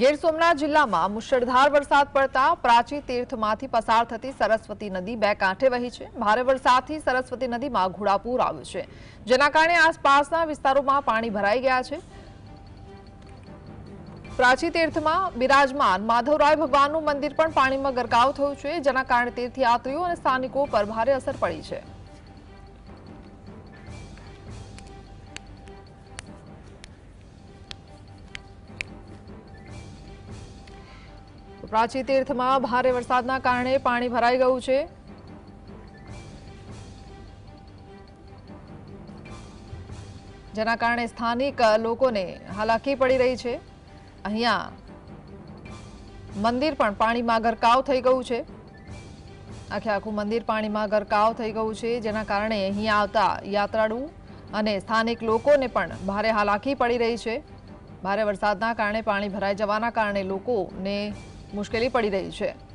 ગીર સોમનાથ જિલ્લામાં મુશળધાર વરસાદ પડતા પ્રાચી તીર્થમાંથી પસાર થતી સરસ્વતી નદી બે કાંઠે વહી છે. ભારે વરસાદથી સરસ્વતી નદીમાં ઘોડાપૂર આવ્યું છે. જેના કારણે આસપાસના વિસ્તારોમાં પાણી ભરાઈ ગયા છે. પ્રાચી તીર્થમાં બિરાજમાન માધવરાય ભગવાનનું મંદિર પણ પાણીમાં ગરકાવ થયું છે, જેના કારણે તીર્થયાત્રીઓ અને સ્થાનિકો પર ભારે અસર પડી છે. પ્રાચી તીર્થમાં ભારે વરસાદના કારણે પાણી ભરાઈ ગયું છે. જેના કારણે સ્થાનિક લોકોને હાલાકી પડી રહી છે. અહીંયા મંદિર પણ પાણીમાં ગરકાવ થઈ ગયું છે. આખે આખું મંદિર પાણીમાં ગરકાવ થઈ ગયું છે, જેના કારણે અહીંયા આવતા યાત્રાળુ અને સ્થાનિક લોકોને પણ ભારે હાલાકી પડી રહી છે. ભારે વરસાદના કારણે પાણી ભરાઈ જવાના કારણે લોકોને મુશ્કેલી પડી રહી છે.